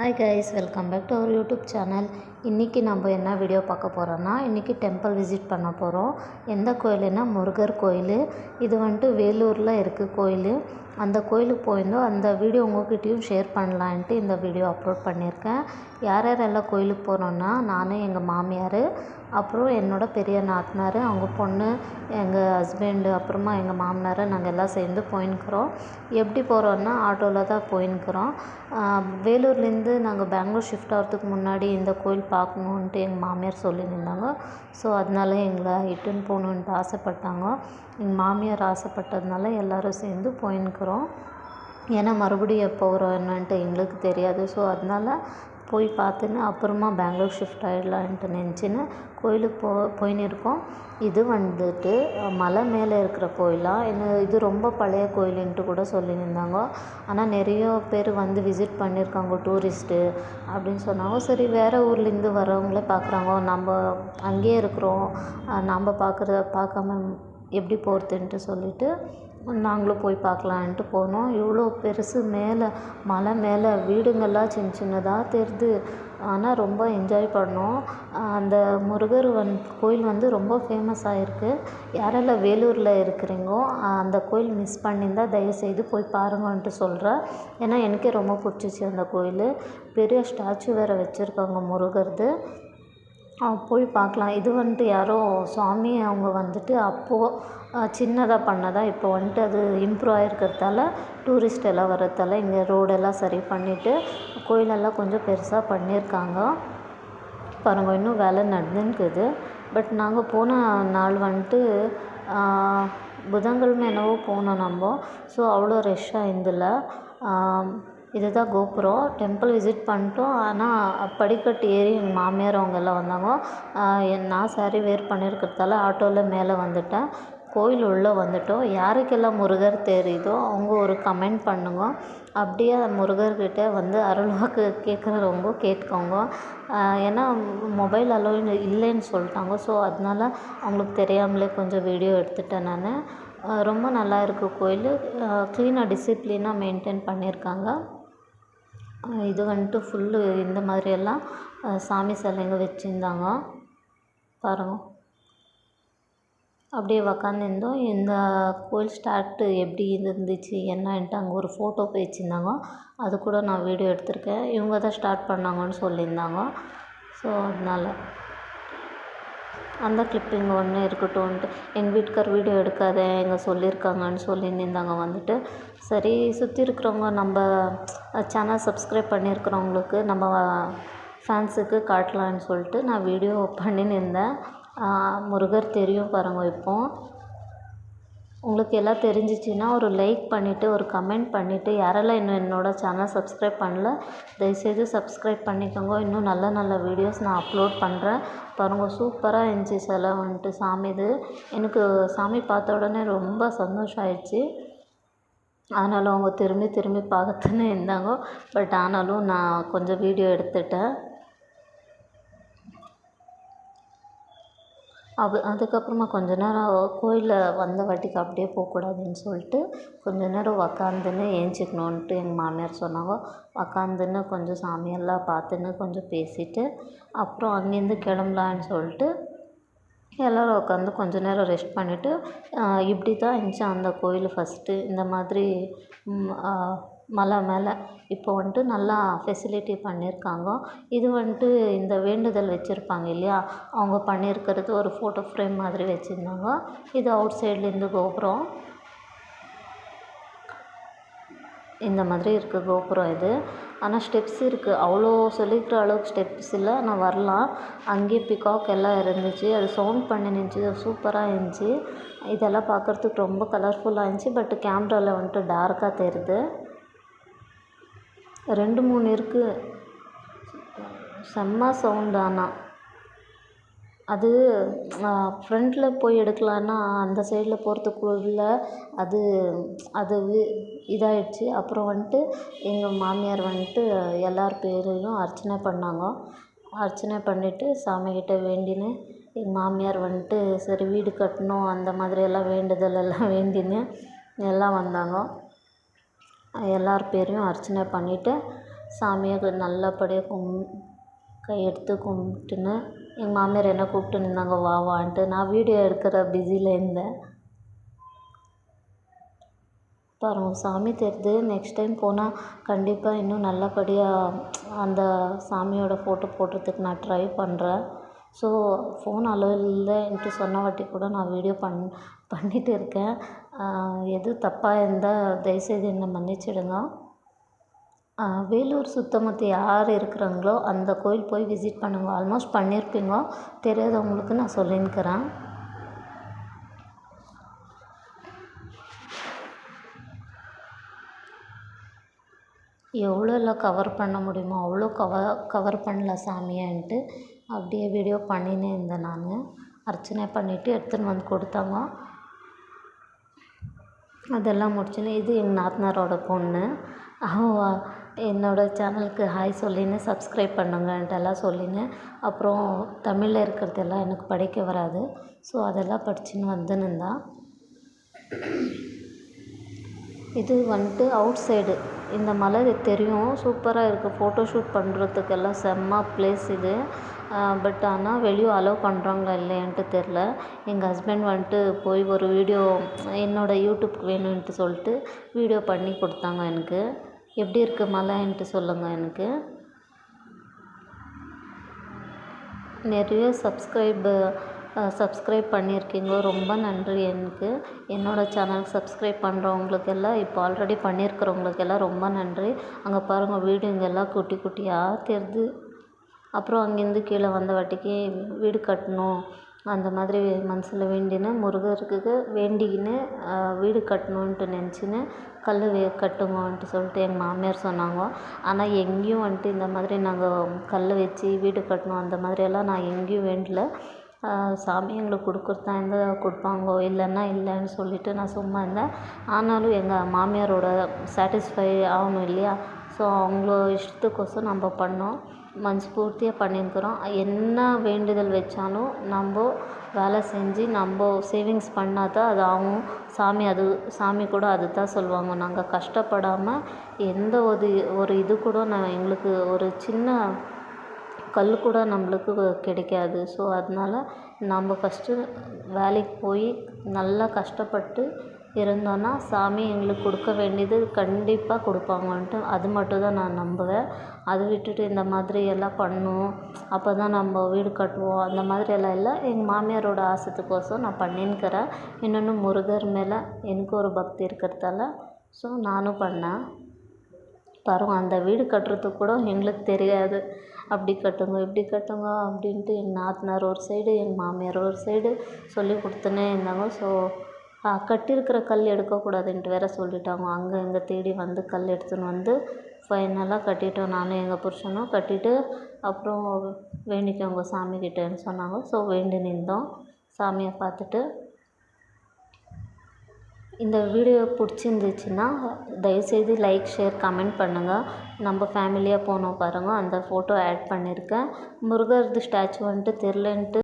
hi guys welcome back to our youtube channel. இன்றைக்கி நம்ம என்ன வீடியோ பார்க்க போகிறோன்னா இன்றைக்கி டெம்பிள் விசிட் பண்ண போகிறோம் எந்த கோயிலுன்னா முருகர் கோயில். இது வந்துட்டு வேலூரில் இருக்குது கோயில். அந்த கோயிலுக்கு போயிருந்தோம் அந்த வீடியோ உங்கள்கிட்டையும் ஷேர் பண்ணலான்ட்டு இந்த வீடியோ அப்லோட் பண்ணியிருக்கேன். யார் யாரெல்லாம் கோயிலுக்கு போகிறோன்னா நான் எங்கள் மாமியார் அப்புறம் என்னோடய பெரிய நாத்தனார் அவங்க பொண்ணு எங்கள் ஹஸ்பண்டு அப்புறமா எங்கள் மாமனார் நாங்கள் எல்லாம் சேர்ந்து போயின்னுக்குறோம் எப்படி போகிறோன்னா ஆட்டோவில் தான் போயின்னுக்குறோம் வேலூர்லேருந்து நாங்கள் பெங்களூர் ஷிஃப்ட் ஆகிறதுக்கு முன்னாடி இந்த கோயில் பார்க்கணுன்ட்டு எங்கள் மாமியார் சொல்லியிருந்தாங்க. ஸோ அதனால எங்களை இட்டுன்னு போகணுன்ட்டு ஆசைப்பட்டாங்க. எங்கள் மாமியார் ஆசைப்பட்டதுனால எல்லோரும் சேர்ந்து போயின்னுக்குறோம் ஏன்னா மறுபடியும் எப்போ வரும் என்னன்ட்டு எங்களுக்கு தெரியாது. ஸோ அதனால போய் பார்த்துன்னு அப்புறமா பெங்களூர் ஷிஃப்ட் ஆகிடலான்ட்டு நினச்சின்னு கோயிலுக்கு போ போயின்னு இருக்கோம் இது வந்துட்டு மலை மேலே இருக்கிற கோயிலாக என்ன இது ரொம்ப பழைய கோயிலுன்ட்டு கூட சொல்லியிருந்தாங்க. ஆனால் நிறைய பேர் வந்து விசிட் பண்ணியிருக்காங்க டூரிஸ்ட்டு அப்படின்னு சொன்னாங்க. சரி வேறு ஊர்லேருந்து வரவங்களே பார்க்குறாங்க. நம்ம அங்கேயே இருக்கிறோம். நம்ம பார்க்குறத பார்க்காம எப்படி போகிறதுன்ட்டு சொல்லிவிட்டு நாங்களும் போய் பார்க்கலான்ட்டு போனோம். இவ்வளோ பெருசு மேலே மலை மேலே வீடுங்கள்லாம் சின்ன சின்னதாக தெரியுது ஆனால் ரொம்ப என்ஜாய் பண்ணோம். அந்த முருகர் வந் கோயில் வந்து ரொம்ப ஃபேமஸ் ஆகிருக்கு யாரெல்லாம் வேலூரில் இருக்கிறீங்கோ அந்த கோயில் மிஸ் பண்ணியிருந்தால் தயவுசெய்து போய் பாருங்கன்ட்டு சொல்கிறேன் ஏன்னா எனக்கே ரொம்ப பிடிச்சிச்சு அந்த கோயில். பெரிய ஸ்டாச்சு வேறு வச்சுருக்காங்க முருகர்து. போய் பார்க்கலாம். இது வந்துட்டு யாரோ சுவாமி அவங்க வந்துட்டு அப்போது சின்னதாக பண்ணதா இப்போ வந்துட்டு அது இம்ப்ரூவ் ஆகிருக்கிறதால டூரிஸ்ட் எல்லாம் வர்றதால இங்கே ரோடெல்லாம் சரி பண்ணிவிட்டு கோயிலெல்லாம் கொஞ்சம் பெருசாக பண்ணியிருக்காங்க. பாருங்கள் இன்னும் வேலை நடந்துன்னுக்குது. பட் நாங்கள் போன நாள் வந்துட்டு புதன்கிழமை என்னவோ போனோம் நம்ம. ஸோ அவ்வளோ ரஷ்ஷாக இருந்தில்ல இதுதான் கோபுரம். டெம்பிள் விசிட் பண்ணிட்டோம். ஆனால் படிக்கட்டு ஏறி எங்கள் மாமியார் அவங்க எல்லாம் வந்தாங்க. நான் சாரீ வேர் பண்ணியிருக்கிறதால ஆட்டோவில் மேலே வந்துட்டேன். கோயில் உள்ளே வந்துட்டோம். யாருக்கெல்லாம் முருகர் தெரியுதோ அவங்க ஒரு கமெண்ட் பண்ணுங்க. அப்படியே முருகர்கிட்ட வந்து அருள்வாக்கு கேட்குறவங்க கேட்கோங்க ஏன்னா மொபைல் அலோ இல்லைன்னு சொல்லிட்டாங்க. ஸோ அதனால அவங்களுக்கு தெரியாமலே கொஞ்சம் வீடியோ எடுத்துட்டேன் நான். ரொம்ப நல்லா இருக்குது கோயில். க்ளீனாக டிசிப்ளினாக மெயின்டைன் பண்ணியிருக்காங்க இது வந்துட்டு ஃபுல்லு இந்த மாதிரியெல்லாம் சாமி சிலைங்க வச்சுருந்தாங்க. பாருங்க. அப்படியே உக்காந்துருந்தோம். இந்த கோயில் ஸ்டார்ட்டு எப்படி இருந்துச்சு என்னன்ட்டு அங்கே ஒரு ஃபோட்டோ வச்சுருந்தாங்க. அது கூட நான் வீடியோ எடுத்திருக்கேன். இவங்க தான் ஸ்டார்ட் பண்ணாங்கன்னு சொல்லியிருந்தாங்க. ஸோ அதனால். அந்த கிளிப்பிங் ஒன்று இருக்கட்டும்ன்ட்டு. எங்கள் வீட்டுக்கார் வீடியோ எடுக்காத எங்கே சொல்லியிருக்காங்கன்னு சொல்லியிருந்தாங்க வந்துட்டு. சரி சுற்றி இருக்கிறவங்க நம்ம சேனல் சப்ஸ்கிரைப் பண்ணியிருக்கிறவங்களுக்கு நம்ம ஃபேன்ஸுக்கு காட்டலான்னு சொல்லிட்டு நான் வீடியோ பண்ணின்னு இருந்தேன். முருகர் தெரியும் பாருங்கள் இப்போது உங்களுக்கு எல்லாம் தெரிஞ்சிச்சின்னா ஒரு லைக் பண்ணிவிட்டு ஒரு கமெண்ட் பண்ணிவிட்டு யாரெல்லாம் இன்னும் என்னோடய சேனல் சப்ஸ்கிரைப் பண்ணல தயவுசெய்து சப்ஸ்கிரைப் பண்ணிக்கோங்க. இன்னும் நல்ல நல்ல வீடியோஸ் நான் அப்லோட் பண்ணுறேன் பாருங்கள் சூப்பராக இருந்துச்சு சிலை வந்துட்டு. சாமிது எனக்கு சாமி பார்த்த உடனே ரொம்ப சந்தோஷம் ஆயிடுச்சு ஆனாலும் அவங்க திரும்பி திரும்பி பார்த்துன்னு இருந்தாங்க. பட் ஆனாலும் நான் கொஞ்சம் வீடியோ எடுத்துட்டேன். அது அதுக்கப்புறமா கொஞ்ச நேரம் கோயிலில் வந்த வாட்டிக்கு அப்படியே போகக்கூடாதுன்னு சொல்லிட்டு கொஞ்ச நேரம் உக்காந்துன்னு ஏஞ்சிக்கணுன்ட்டு எங்கள் மாமியார் சொன்னாங்க. உக்காந்துன்னு கொஞ்சம் சாமியெல்லாம் பார்த்துன்னு கொஞ்சம் பேசிவிட்டு அப்புறம் அங்கேருந்து கிளம்பலான்னு சொல்லிட்டு எல்லோரும் உட்காந்து கொஞ்ச நேரம் ரெஸ்ட் பண்ணிவிட்டு இப்படி தான் இருந்துச்சு. அந்த கோயில் ஃபஸ்ட்டு இந்த மாதிரி மலை மேலே. இப்போ வந்துட்டு நல்லா ஃபெசிலிட்டி பண்ணியிருக்காங்க. இது வந்துட்டு இந்த வேண்டுதல் வச்சுருப்பாங்க இல்லையா? அவங்க பண்ணியிருக்கிறது ஒரு ஃபோட்டோ ஃப்ரேம் மாதிரி வச்சுருந்தாங்க. இது அவுட் சைட்லேருந்து கோபுரம். இந்த மாதிரி இருக்குது கோபுரம் இது. ஆனால் ஸ்டெப்ஸ் இருக்குது அவ்வளோ சொல்லிக்கிற அளவுக்கு ஸ்டெப்ஸ் இல்லை. ஆனால் வரலாம். அங்கேயே பிகாக் எல்லாம் இருந்துச்சு. அது சவுண்ட் பண்ணி இருந்துச்சு சூப்பராக இருந்துச்சு. இதெல்லாம் பார்க்குறதுக்கு ரொம்ப கலர்ஃபுல்லாக இருந்துச்சு. பட் கேமராவில் வந்துட்டு டார்க்காக தெரியுது. ரெண்டு மூணு இருக்குது செம்ம சவுண்டு ஆனால் அது ஃப்ரண்ட்டில் போய் எடுக்கலான்னா அந்த சைடில் போகிறதுக்குள்ள அது அது இதாகிடுச்சி அப்புறம் வந்துட்டு எங்கள் மாமியார் வந்துட்டு எல்லார் பேரையும் அர்ச்சனை பண்ணாங்க. அர்ச்சனை பண்ணிவிட்டு சாமிக்கிட்ட வேண்டின்னு எங்கள் மாமியார் வந்துட்டு சரி வீடு கட்டணும் அந்த மாதிரியெல்லாம் வேண்டுதல் எல்லாம் வேண்டின்னு எல்லாம் வந்தாங்க. எல்லார் பேரையும் அர்ச்சனை பண்ணிவிட்டு சாமியை நல்லபடியாக கும் கையெடுத்து கும்பிட்டுன்னு எங்கள் மாமியார் என்ன கூப்பிட்டு நின்னாங்க வா வான்ட்டு. நான் வீடியோ எடுக்கிற பிஸியில் இருந்தேன். பாருங்கள் சாமி தெரியுது நெக்ஸ்ட் டைம் போனால் கண்டிப்பாக இன்னும் நல்லபடியாக அந்த சாமியோட ஃபோட்டோ போடுறதுக்கு நான் ட்ரை பண்ணுறேன் ஸோ ஃபோன் அலோ இல்லைன்ட்டு சொன்ன வாட்டி கூட நான் வீடியோ பண் பண்ணிகிட்டு இருக்கேன். எது தப்பாக இருந்தால் தயவுசெய்து என்னை மன்னிச்சிடுங்க. வேலூர் சுத்தமுத்து யார் இருக்கிறாங்களோ அந்த கோயில் போய் விசிட் பண்ணுங்க. ஆல்மோஸ்ட் பண்ணியிருப்பீங்க. தெரியாதவங்களுக்கு நான் சொல்லின்னுக்கிறேன். எவ்வளோலாம் கவர் பண்ண முடியுமோ அவ்வளோ கவர் கவர் பண்ணல சாமியான்ட்டு. அப்படியே வீடியோ பண்ணினே இருந்தேன் நான். அர்ச்சனை பண்ணிவிட்டு எடுத்துன்னு வந்து கொடுத்தாங்க. அதெல்லாம் முடிச்சுன்னு இது எங்கள் நாத்தனாரோட பொண்ணு. அவள் என்னோடய சேனலுக்கு ஹாய் சொல்லின்னு சப்ஸ்கிரைப் பண்ணுங்கன்ட்டெல்லாம் சொல்லின்னு. அப்புறம் தமிழில் இருக்கிறதெல்லாம் எனக்கு படிக்க வராது. ஸோ அதெல்லாம் படிச்சுன்னு வந்துன்னு இருந்தா. இது வந்துட்டு அவுட் சைடு இந்த மலை தெரியும். சூப்பராக இருக்குது ஃபோட்டோ ஷூட் பண்ணுறதுக்கெல்லாம் செம்ம ப்ளேஸ் இது. பட் ஆனால் வெளியே அலோவ் பண்ணுறாங்களா இல்லையான்ட்டு தெரில எங்கள் ஹஸ்பண்ட் வந்துட்டு போய் ஒரு வீடியோ என்னோடய யூடியூப்க்கு வேணும்ன்ட்டு சொல்லிட்டு வீடியோ பண்ணி கொடுத்தாங்க எனக்கு. எப்படி இருக்குது மலைன்ட்டு சொல்லுங்கள் எனக்கு. நிறைய சப்ஸ்கிரைபு சப்ஸ்கிரைப் பண்ணியிருக்கீங்க. ரொம்ப நன்றி எனக்கு. என்னோடய சேனல் சப்ஸ்கிரைப் பண்ணுறவங்களுக்கெல்லாம் இப்போ ஆல்ரெடி பண்ணியிருக்கிறவங்களுக்கெல்லாம் ரொம்ப நன்றி. அங்கே பாருங்கள் வீடுங்கெல்லாம் குட்டி குட்டியாக தெரியுது அப்புறம் அங்கேருந்து கீழே வந்த வாட்டிக்கு வீடு கட்டணும். அந்த மாதிரி மனசில் வேண்டின்னு. முருகருக்கு வேண்டிக்கின்னு வீடு கட்டணுன்ட்டு நினச்சின்னு கல் வே கட்டுங்கன்ட்டு சொல்லிட்டு எங்கள் மாமியார் சொன்னாங்க. ஆனால் எங்கேயும் வந்துட்டு இந்த மாதிரி நாங்கள் கல் வச்சு வீடு கட்டணும் அந்த மாதிரியெல்லாம் நான் எங்கேயும் வேண்டல. சாமி எங்களுக்கு கொடுக்குறதா இருந்தால் கொடுப்பாங்கோ இல்லைன்னா இல்லைன்னு சொல்லிவிட்டு நான் சும்மா இருந்தேன். ஆனாலும் எங்கள் மாமியாரோட சாட்டிஸ்ஃபை ஆகணும் இல்லையா? ஸோ அவங்கள இஷ்டத்துக்கோசம் நம்ம பண்ணோம். மனஸ்பூர்த்தியாக பண்ணியிருக்குறோம். என்ன வேண்டுதல் வச்சாலும் நம்ம வேலை செஞ்சு நம்ம சேவிங்ஸ் பண்ணால் தான் அது ஆகும் சாமி அது சாமி கூட அது தான் சொல்லுவாங்க. நாங்கள் கஷ்டப்படாமல் எந்த ஒரு ஒரு இது கூட நான் எங்களுக்கு ஒரு சின்ன கல் கூட நம்மளுக்கு கிடைக்காது. ஸோ அதனால நம்ம ஃபஸ்ட்டு வேலைக்கு போய் நல்லா கஷ்டப்பட்டு இருந்தோன்னா சாமி எங்களுக்கு கொடுக்க வேண்டியது கண்டிப்பாக கொடுப்பாங்கன்ட்டு அது மட்டும் தான் நான் நம்புவேன். அதை விட்டுட்டு இந்த மாதிரி எல்லாம் பண்ணும். அப்போ தான் நம்ம வீடு கட்டுவோம். அந்த மாதிரி எல்லாம் இல்லை. எங்கள் மாமியாரோட ஆசத்துக்கோசம் நான் பண்ணின்னுக்கிறேன். இன்னொன்று முருகர் மேலே எனக்கு ஒரு பக்தி இருக்கிறதால ஸோ நானும் பண்ணேன். பாருங்க அந்த வீடு கட்டுறதுக்கு கூட எங்களுக்கு தெரியாது. அப்படி கட்டுங்க இப்படி கட்டுங்க அப்படின்ட்டு எங்கள் நாத்தனார் ஒரு சைடு எங்கள் மாமியார் ஒரு சைடு சொல்லி கொடுத்துன்னே இருந்தாங்க ஸோ கட்டியிருக்கிற கல் எடுக்கக்கூடாதுன்ட்டு வேற சொல்லிட்டாங்க. அங்கே இங்கே தேடி வந்து கல் எடுத்துன்னு வந்து ஃபைனலாக கட்டிட்டோம். நானும் எங்கள் புருஷனும் கட்டிட்டு அப்புறம் வேண்டிக்கோங்க சாமிக்கிட்டேன்னு சொன்னாங்க. ஸோ வேண்டி நின்றோம் சாமியை பார்த்துட்டு இந்த வீடியோ பிடிச்சிருந்துச்சின்னா தயவுசெய்து லைக் ஷேர் கமெண்ட் பண்ணுங்கள் நம்ம ஃபேமிலியாக போனோம் பாருங்கள் அந்த ஃபோட்டோ ஆட் பண்ணியிருக்கேன் முருகர்து ஸ்டாச்சு வந்துட்டு தெரிலன்ட்டு